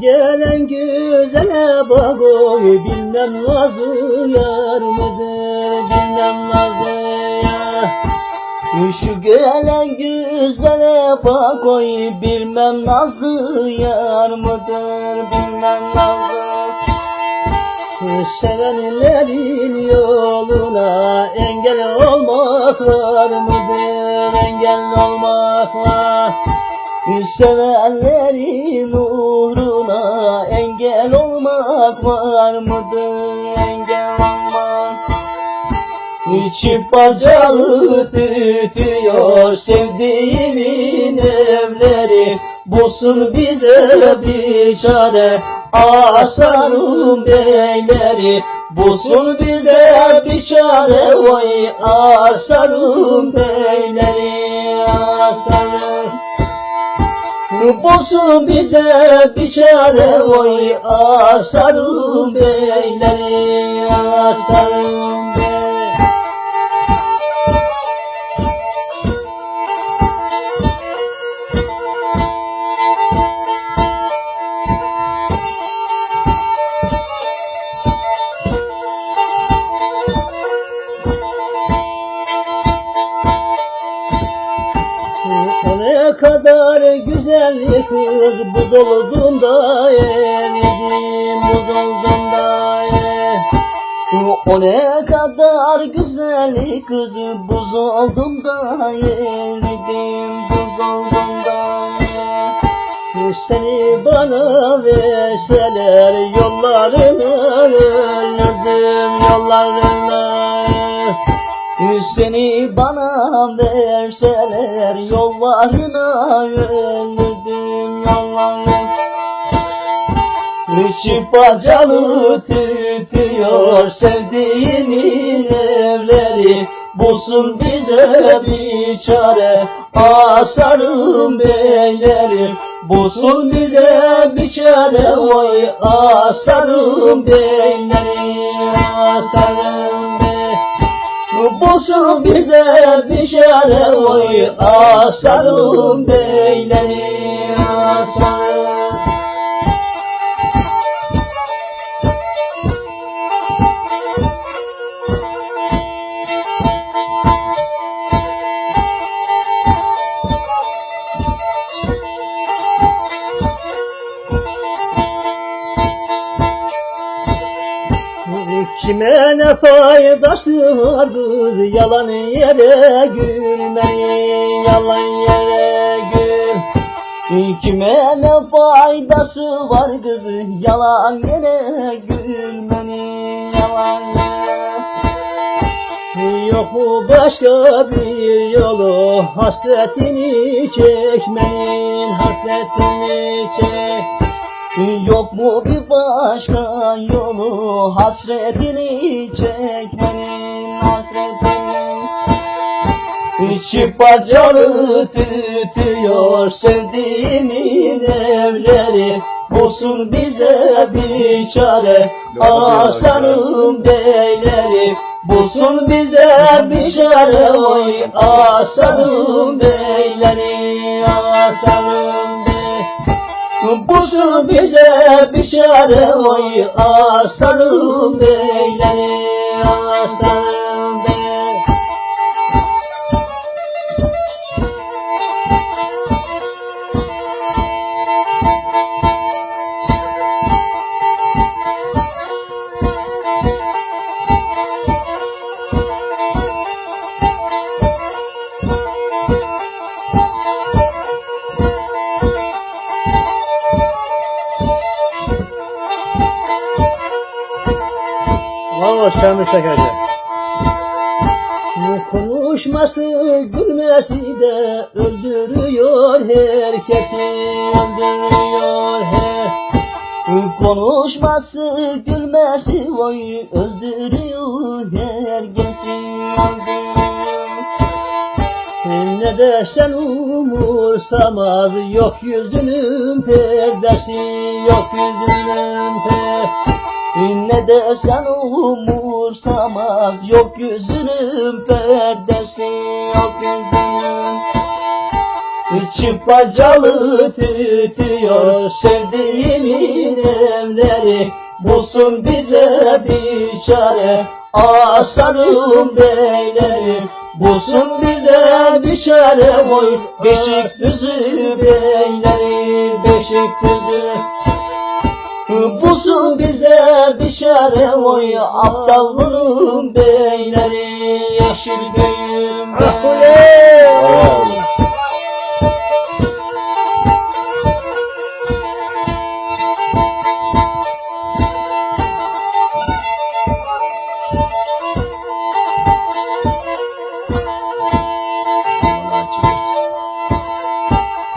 gelen güzele bak oy bilmem nazı yar mıdır bilmem nazı ya. Şu gelen güzele bak oy bilmem nazlı yar mıdır bilmem nazlı Sevenlerin yoluna engel olmak var mıdır engel olmak var Sevenlerin uğruna engel olmak var mıdır? Engel olmak. İçip bacağı tütüyor sevdiğimin evleri. Bulsun bize bir çare asarım beyleri. Bulsun bize bir çare vay asarım beyleri. Asarım Bulsun bize bir çare oy asarım beyleri asarım ne kadar güzel kız bu dolduğunda eridim bu dolduğunda O ne kadar güzel kız buz oldum da eridim buz oldum Seni bana verseler yollarını ölürdüm yollarını seni bana verseler yollarına ölürdüm yollarına. Işık bacalı tütüyor sevdiğimin evleri. Bulsun bize bir çare asarım beyleri. Bulsun bize bir çare oy asarım beyleri Asarım Bulsun bize çare oy asarım beyleri asarım Ne faydası var kız yalan yere gülmeyin yalan yere gül. Kime ne faydası var kız yalan yere gülmenin yalan yere. Yok mu başka bir yolu hasretini çekmenin hasretini çek Yok mu bir başka yolu? Hasretini çekmenin hasretini. İçip bacalı tütüyor sevdiğimin evleri. Bulsun bize bir çare asarım beyleri. Bulsun bize bir çare oy asarım beyleri asarım beyleri Bulsun bize bir çare oy asarım beyleri asarım Valla Şamil Şekerci. Konuşması, gülmesi de öldürüyor herkesi, öldürüyor her. Konuşması, gülmesi oy öldürüyor herkesi, öldürüyor. Ne dersen umursamaz Yok yüzünün perdesi Yok yüzünün perdesi ne desen umursamaz Yok yüzünün perdesi Yok yüzünün. Çift bacalı tütüyor sevdiğimi evleri Bulsun bize bir çare Aslanım beyleri. Bulsun bize bir çare Oy Beşikdüzü beyleri Beşikdüzü Bulsun bize bir çare Oy Aptallının beyleri. Yeşil göğüm beyleri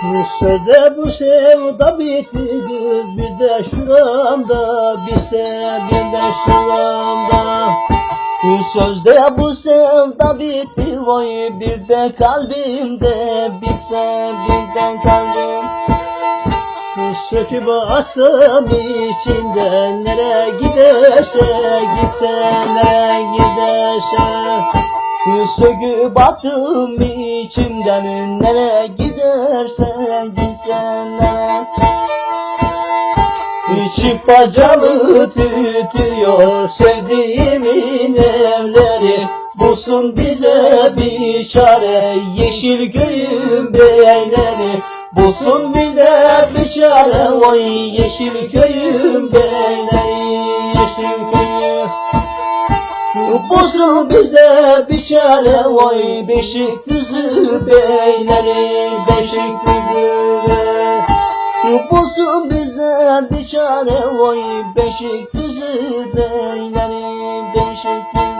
Sözde bu sevda bitti bir de şuramda bir sev bir de şuramda. Sözde bu sevda bitti vay bir de kalbimde bir sev bir de kalbim Söküp atsam içinden nereye giderse gitse nereye giderse. Söküp attım içimden nereye giderse gitsen. Nereye İçip bacalı tütüyor sevdiğimin evleri. Bulsun bize bir çare yeşil köyün beyleri Bulsun bize bir çare oy yeşil köyün beyleri Yeşil köyün Bulsun bize bir çare oy Beşikdüzü beyleri Beşikdüzü Bulsun bize bir çare oy Beşikdüzü beyleri Beşikdüzü